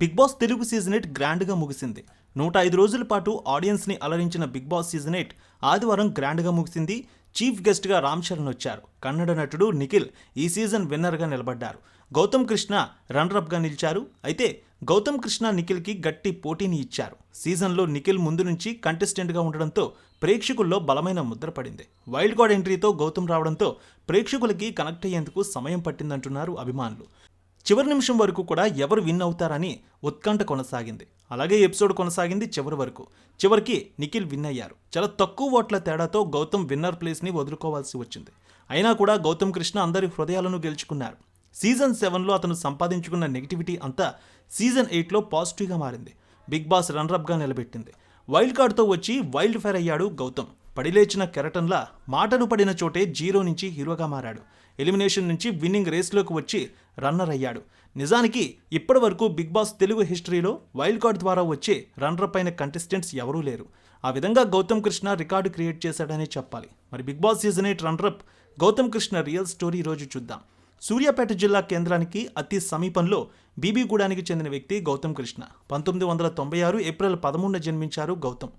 Bigg Boss Telugu season eight గ్రాండ్గా ముగిసింది. నూట ఐదు రోజుల పాటు ఆడియన్స్ని అలరించిన బిగ్ బాస్ సీజన్ ఎయిట్ ఆదివారం గ్రాండ్గా ముగిసింది. చీఫ్ గెస్ట్గా రామ్ చరణ్ వచ్చారు. కన్నడ నటుడు నిఖిల్ ఈ సీజన్ విన్నర్గా నిలబడ్డారు. గౌతమ్ కృష్ణ రన్నరప్గా నిలిచారు. అయితే గౌతమ్ కృష్ణ నిఖిల్కి గట్టి పోటీని ఇచ్చారు. సీజన్లో నిఖిల్ ముందు నుంచి కంటెస్టెంట్గా ఉండడంతో ప్రేక్షకుల్లో బలమైన ముద్ర పడింది. వైల్డ్ కార్డ్ ఎంట్రీతో గౌతమ్ రావడంతో ప్రేక్షకులకి కనెక్ట్ అయ్యేందుకు సమయం పట్టిందంటున్నారు అభిమానులు. చివరి నిమిషం వరకు కూడా ఎవరు విన్ అవుతారని ఉత్కంఠ కొనసాగింది. అలాగే ఎపిసోడ్ కొనసాగింది చివరి వరకు. చివరికి నిఖిల్ విన్ అయ్యారు. చాలా తక్కువ ఓట్ల తేడాతో గౌతమ్ విన్నర్ ప్లేస్ని వదులుకోవాల్సి వచ్చింది. అయినా కూడా గౌతమ్ కృష్ణ అందరి హృదయాలను గెలుచుకున్నారు. సీజన్ సెవెన్లో అతను సంపాదించుకున్న నెగిటివిటీ అంతా సీజన్ ఎయిట్లో పాజిటివ్గా మారింది. బిగ్ బాస్ రన్రప్గా నిలబెట్టింది. వైల్డ్ కార్డ్తో వచ్చి వైల్డ్ ఫైర్ అయ్యాడు గౌతమ్. పడిలేచిన కెరటన్లా మాటను పడిన చోటే జీరో నుంచి హీరోగా మారాడు. ఎలిమినేషన్ నుంచి విన్నింగ్ రేస్లోకి వచ్చి రన్నర్ అయ్యాడు. నిజానికి ఇప్పటి వరకు బిగ్ బాస్ తెలుగు హిస్టరీలో వైల్డ్ కార్డ్ ద్వారా వచ్చే రన్నర్ పైన కంటెస్టెంట్స్ ఎవరూ లేరు. ఆ విధంగా గౌతమ్ కృష్ణ రికార్డు క్రియేట్ చేశాడనే చెప్పాలి. మరి big boss season eight runner up Gautham Krishna real story రోజు చూద్దాం. సూర్యాపేట జిల్లా కేంద్రానికి అతి సమీపంలో బీబీగూడానికి చెందిన వ్యక్తి గౌతమ్ కృష్ణ. పంతొమ్మిది వందల తొంభై ఆరు ఏప్రిల్ పదమూడున జన్మించారు గౌతమ్.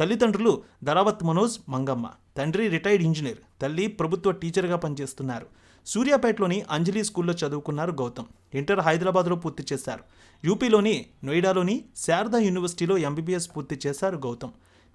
తల్లిదండ్రులు ధరావత్ మనోజ్ మంగమ్మ. తండ్రి రిటైర్డ్ ఇంజనీర్. తల్లి ప్రభుత్వ టీచర్గా పనిచేస్తున్నారు. సూర్యాపేటలోని అంజలి స్కూల్లో చదువుకున్నారు గౌతమ్. ఇంటర్ హైదరాబాద్లో పూర్తి చేశారు. యూపీలోని నోయిడాలోని శారదా యూనివర్సిటీలో ఎంబీబీఎస్ పూర్తి చేశారు గౌతమ్.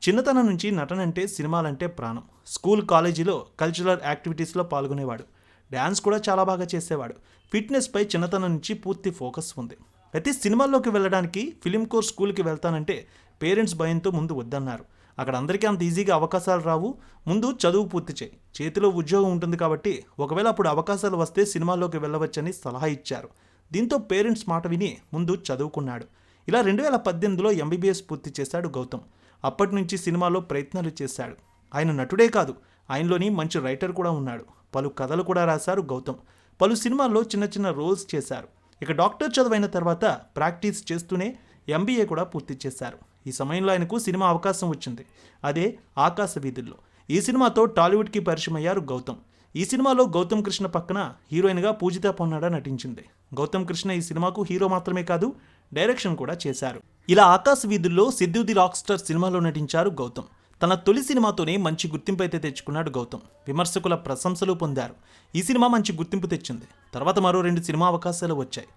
చిన్నతనం నుంచి నటనంటే సినిమాలంటే ప్రాణం. స్కూల్ కాలేజీలో కల్చరల్ యాక్టివిటీస్లో పాల్గొనేవాడు. డ్యాన్స్ కూడా చాలా బాగా చేసేవాడు. ఫిట్నెస్పై చిన్నతనం నుంచి పూర్తి ఫోకస్ ఉంది. అయితే సినిమాల్లోకి వెళ్ళడానికి ఫిలిం కోర్ స్కూల్కి వెళ్తానంటే పేరెంట్స్ భయంతో ముందు వద్దన్నారు. అక్కడ అందరికీ అంత ఈజీగా అవకాశాలు రావు. ముందు చదువు పూర్తి చేయి. చేతిలో ఉద్యోగం ఉంటుంది కాబట్టి ఒకవేళ అప్పుడు అవకాశాలు వస్తే సినిమాల్లోకి వెళ్ళవచ్చని సలహా ఇచ్చారు. దీంతో పేరెంట్స్ మాట విని ముందు చదువుకున్నాడు. ఇలా రెండు వేల పద్దెనిమిదిలో ఎంబీబీఎస్ పూర్తి చేశాడు గౌతమ్. అప్పటి నుంచి సినిమాలో ప్రయత్నాలు చేశాడు. ఆయన నటుడే కాదు. ఆయనలోని మంచి రైటర్ కూడా ఉన్నాడు. పలు కథలు కూడా రాశారు గౌతమ్. పలు సినిమాల్లో చిన్న చిన్న రోల్స్ చేశారు. ఇక డాక్టర్ చదువైన తర్వాత ప్రాక్టీస్ చేస్తూనే ఎంబీఏ కూడా పూర్తి చేశారు. ఈ సమయంలో ఆయనకు సినిమా అవకాశం వచ్చింది. అదే ఆకాశ వీధుల్లో. ఈ సినిమాతో టాలీవుడ్కి పరిచయం అయ్యారు గౌతమ్. ఈ సినిమాలో గౌతమ్ కృష్ణ పక్కన హీరోయిన్గా పూజిత పొన్నాడ నటించింది. గౌతమ్ కృష్ణ ఈ సినిమాకు హీరో మాత్రమే కాదు డైరెక్షన్ కూడా చేశారు. ఇలా ఆకాశ వీధుల్లో సిద్ధు ది రాక్ స్టార్ సినిమాలో నటించారు గౌతమ్. తన తొలి సినిమాతోనే మంచి గుర్తింపు అయితే తెచ్చుకున్నాడు గౌతమ్. విమర్శకుల ప్రశంసలు పొందారు. ఈ సినిమా మంచి గుర్తింపు తెచ్చింది. తర్వాత మరో రెండు సినిమా అవకాశాలు వచ్చాయి.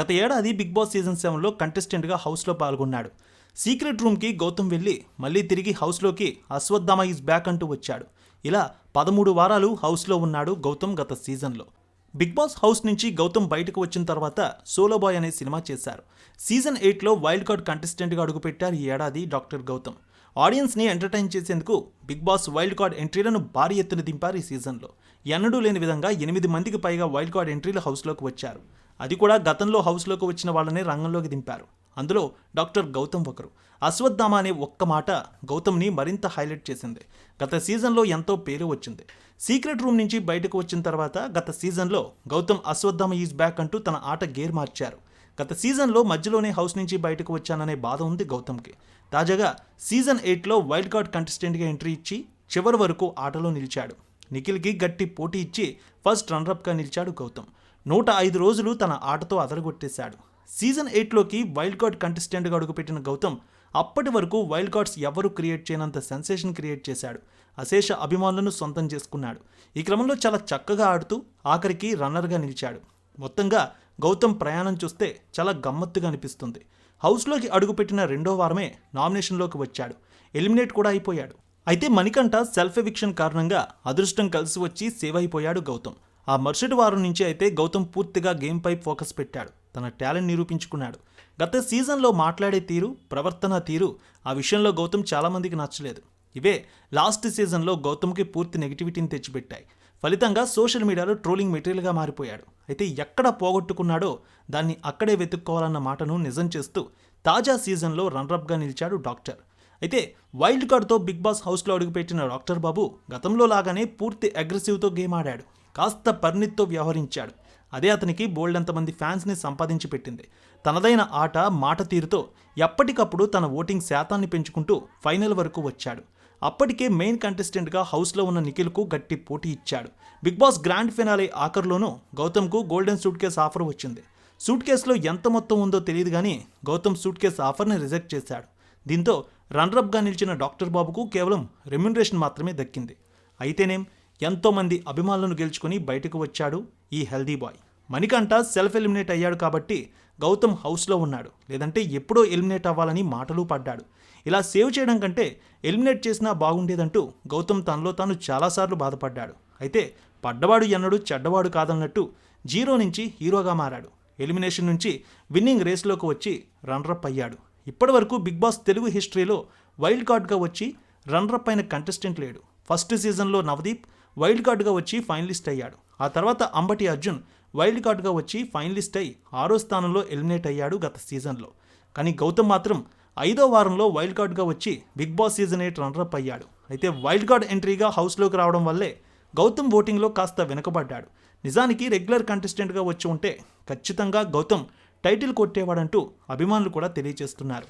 గత ఏడాది బిగ్ బాస్ సీజన్ సెవెన్లో కంటెస్టెంట్గా హౌస్లో పాల్గొన్నాడు. సీక్రెట్ రూమ్కి గౌతమ్ వెళ్ళి మళ్ళీ తిరిగి హౌస్లోకి అశ్వత్థామ ఈజ్ బ్యాక్ అంటూ వచ్చాడు. ఇలా పదమూడు వారాలు హౌస్లో ఉన్నాడు గౌతమ్ గత సీజన్లో. బిగ్ బాస్ హౌస్ నుంచి గౌతమ్ బయటకు వచ్చిన తర్వాత సోలో బాయ్ అనే సినిమా చేశారు. సీజన్ ఎయిట్లో వైల్డ్ కార్డ్ కంటెస్టెంట్గా అడుగుపెట్టారు ఈ ఏడాది డాక్టర్ గౌతమ్. ఆడియన్స్ని ఎంటర్టైన్ చేసేందుకు బిగ్ బాస్ వైల్డ్ కార్డ్ ఎంట్రీలను భారీ ఎత్తున దింపారు ఈ సీజన్లో. ఎన్నడూ లేని విధంగా ఎనిమిది మందికి పైగా వైల్డ్ కార్డ్ ఎంట్రీలు హౌస్లోకి వచ్చారు. అది కూడా గతంలో హౌస్లోకి వచ్చిన వాళ్ళని రంగంలోకి దింపారు. అందులో డాక్టర్ గౌతమ్ ఒకరు. అశ్వత్థామ అనే ఒక్క మాట గౌతమ్ని మరింత హైలైట్ చేసింది. గత సీజన్లో ఎంతో పేరు వచ్చింది. సీక్రెట్ రూమ్ నుంచి బయటకు వచ్చిన తర్వాత గత సీజన్లో గౌతమ్ అశ్వత్థామ ఈజ్ బ్యాక్ అంటూ తన ఆట గేర్ మార్చారు. గత సీజన్లో మధ్యలోనే హౌస్ నుంచి బయటకు వచ్చాననే బాధ ఉంది గౌతమ్కి. తాజాగా సీజన్ ఎయిట్లో వైల్డ్ కార్డ్ కంటెస్టెంట్గా ఎంట్రీ ఇచ్చి చివరి వరకు ఆటలో నిలిచాడు. నిఖిల్కి గట్టి పోటీ ఇచ్చి ఫస్ట్ రన్నర్అప్గా నిలిచాడు గౌతమ్. నూట ఐదు రోజులు తన ఆటతో అదరగొట్టేశాడు. సీజన్ ఎయిట్లోకి వైల్డ్ కార్డ్ కంటెస్టెంట్గా అడుగుపెట్టిన గౌతమ్ అప్పటి వరకు వైల్డ్ కార్డ్స్ ఎవరు క్రియేట్ చేయనంత సెన్సేషన్ క్రియేట్ చేశాడు. అశేష అభిమానులను సొంతం చేసుకున్నాడు. ఈ క్రమంలో చాలా చక్కగా ఆడుతూ ఆఖరికి రన్నర్గా నిలిచాడు. మొత్తంగా గౌతమ్ ప్రయాణం చూస్తే చాలా గమ్మత్తుగా అనిపిస్తుంది. హౌస్లోకి అడుగుపెట్టిన రెండో వారమే నామినేషన్లోకి వచ్చాడు. ఎలిమినేట్ కూడా అయిపోయాడు. అయితే మణికంఠ సెల్ఫ్ ఎవిక్షన్ కారణంగా అదృష్టం కలిసి వచ్చి సేవ్ అయిపోయాడు గౌతమ్. ఆ మరుసటి వారం నుంచి అయితే గౌతమ్ పూర్తిగా గేమ్పై ఫోకస్ పెట్టాడు. తన టాలెంట్ నిరూపించుకున్నాడు. గత సీజన్లో మాట్లాడే తీరు ప్రవర్తన తీరు ఆ విషయంలో గౌతమ్ చాలామందికి నచ్చలేదు. ఇవే లాస్ట్ సీజన్లో గౌతమ్కి పూర్తి నెగిటివిటీని తెచ్చిపెట్టాయి. ఫలితంగా సోషల్ మీడియాలో ట్రోలింగ్ మెటీరియల్గా మారిపోయాడు. అయితే ఎక్కడ పోగొట్టుకున్నాడో దాన్ని అక్కడే వెతుక్కోవాలన్న మాటను నిజం చేస్తూ తాజా సీజన్లో రన్రప్గా నిలిచాడు డాక్టర్ అయితే వైల్డ్ కార్డ్తో బిగ్ బాస్ హౌస్లో అడుగుపెట్టిన డాక్టర్ బాబు గతంలో లాగానే పూర్తి అగ్రెసివ్తో గేమ్ ఆడాడు. కాస్త పరిణిత్తో వ్యవహరించాడు. అదే అతనికి బోల్డ్ ఫ్యాన్స్ని సంపాదించి పెట్టింది. తనదైన ఆట మాట తీరుతో ఎప్పటికప్పుడు తన ఓటింగ్ శాతాన్ని పెంచుకుంటూ ఫైనల్ వరకు వచ్చాడు. అప్పటికే మెయిన్ కంటెస్టెంట్గా హౌస్లో ఉన్న నిఖిల్కు గట్టి పోటీ ఇచ్చాడు. బిగ్ బాస్ గ్రాండ్ ఫినాలే ఆఖర్లోనూ గౌతమ్కు గోల్డెన్ సూట్ కేస్ ఆఫర్ వచ్చింది. సూట్ కేసులో ఎంత మొత్తం ఉందో తెలియదు కానీ గౌతమ్ సూట్ కేస్ ఆఫర్ని రిజెక్ట్ చేశాడు. దీంతో రన్రప్గా నిలిచిన డాక్టర్ బాబుకు కేవలం రెమ్యునరేషన్ మాత్రమే దక్కింది. అయితేనేం? ఎంతోమంది అభిమానులను గెలుచుకొని బయటకు వచ్చాడు ఈ healthy boy. Manikanta self eliminate అయ్యాడు కాబట్టి గౌతమ్ హౌస్లో ఉన్నాడు. లేదంటే ఎప్పుడో ఎలిమినేట్ అవ్వాలని మాటలు పడ్డాడు. ఇలా సేవ్ చేయడం కంటే ఎలిమినేట్ చేసినా బాగుండేదంటూ గౌతమ్ తనలో తాను చాలాసార్లు బాధపడ్డాడు. అయితే పడ్డవాడు ఎన్నడూ చెడ్డవాడు కాదన్నట్టు జీరో నుంచి హీరోగా మారాడు. ఎలిమినేషన్ నుంచి విన్నింగ్ రేస్లోకి వచ్చి రన్రప్ అయ్యాడు. ఇప్పటివరకు బిగ్ బాస్ తెలుగు హిస్టరీలో వైల్డ్ కార్డ్గా వచ్చి రన్రప్ అయిన కంటెస్టెంట్ లేడు. ఫస్ట్ సీజన్లో నవదీప్ వైల్డ్ కార్డ్గా వచ్చి ఫైనలిస్ట్ అయ్యాడు. ఆ తర్వాత అంబటి అర్జున్ వైల్డ్ కార్డుగా వచ్చి ఫైనలిస్ట్ అయి ఆరో స్థానంలో ఎలిమినేట్ అయ్యాడు గత సీజన్లో. కానీ గౌతమ్ మాత్రం ఐదో వారంలో వైల్డ్ కార్డ్గా వచ్చి big boss season eight runner up అయ్యాడు. అయితే వైల్డ్ కార్డ్ ఎంట్రీగా హౌస్లోకి రావడం వల్లే గౌతమ్ ఓటింగ్లో కాస్త వెనుకబడ్డాడు. నిజానికి రెగ్యులర్ కంటెస్టెంట్గా వచ్చి ఉంటే ఖచ్చితంగా గౌతమ్ టైటిల్ కొట్టేవాడంటూ అభిమానులు కూడా తెలియజేస్తున్నారు.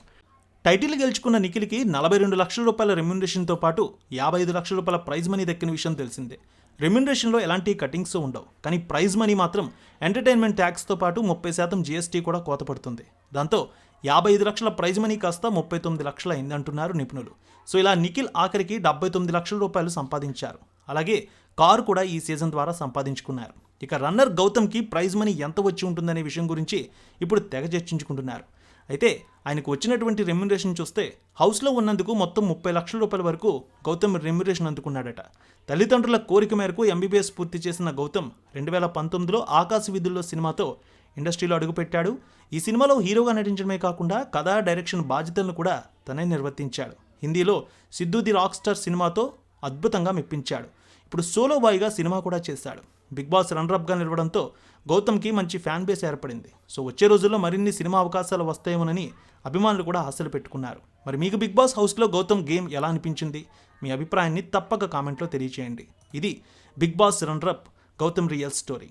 టైటిల్ గెలుచుకున్న నిఖిల్కి నలభై రెండు లక్షల రూపాయల రెమ్యునరేషన్తో పాటు యాభై ఐదు లక్షల రూపాయల ప్రైజ్ మనీ దక్కిన విషయం తెలిసిందే. రెమ్యునరేషన్లో ఎలాంటి కటింగ్స్ ఉండవు. కానీ ప్రైజ్ మనీ మాత్రం ఎంటర్టైన్మెంట్ ట్యాక్స్తో పాటు ముప్పై శాతం జీఎస్టీ కూడా కోతపడుతుంది దాంతో యాభై ఐదు లక్షల ప్రైజ్ మనీ కాస్త ముప్పై తొమ్మిది లక్షలు అయిందంటున్నారు నిపుణులు. సో ఇలా నిఖిల్ ఆఖరికి డెబ్బై తొమ్మిది లక్షల రూపాయలు సంపాదించారు. అలాగే కారు కూడా ఈ సీజన్ ద్వారా సంపాదించుకున్నారు. ఇక రన్నర్ గౌతమ్కి ప్రైజ్ మనీ ఎంత వచ్చి ఉంటుందనే విషయం గురించి ఇప్పుడు తెగ చర్చించుకుంటున్నారు. అయితే ఆయనకు వచ్చినటువంటి రెమ్యునరేషన్ చూస్తే హౌస్లో ఉన్నందుకు మొత్తం ముప్పై లక్షల రూపాయల వరకు గౌతమ్ రెమ్యునరేషన్ అందుకున్నాడట. తల్లిదండ్రుల కోరిక మేరకు ఎంబీబీఎస్ పూర్తి చేసిన గౌతమ్ రెండు వేల పంతొమ్మిదిలో ఆకాశ విధుల్లో సినిమాతో ఇండస్ట్రీలో అడుగుపెట్టాడు. ఈ సినిమాలో హీరోగా నటించడమే కాకుండా కథా డైరెక్షన్ బాధ్యతలను కూడా తనే నిర్వర్తించాడు. హిందీలో సిద్ధు ది రాక్ స్టార్ సినిమాతో అద్భుతంగా మెప్పించాడు. ఇప్పుడు సోలో బాయ్గా సినిమా కూడా చేశాడు. బిగ్ బాస్ రన్రప్గా నిలవడంతో గౌతమ్కి మంచి ఫ్యాన్ బేస్ ఏర్పడింది. సో వచ్చే రోజుల్లో మరిన్ని సినిమా అవకాశాలు వస్తాయేమోనని అభిమానులు కూడా ఆశలు పెట్టుకున్నారు. మరి మీకు బిగ్ బాస్ హౌస్లో గౌతమ్ గేమ్ ఎలా అనిపించింది? మీ అభిప్రాయాన్ని తప్పక కామెంట్లో తెలియచేయండి. ఇది big boss runner up Gautham real story.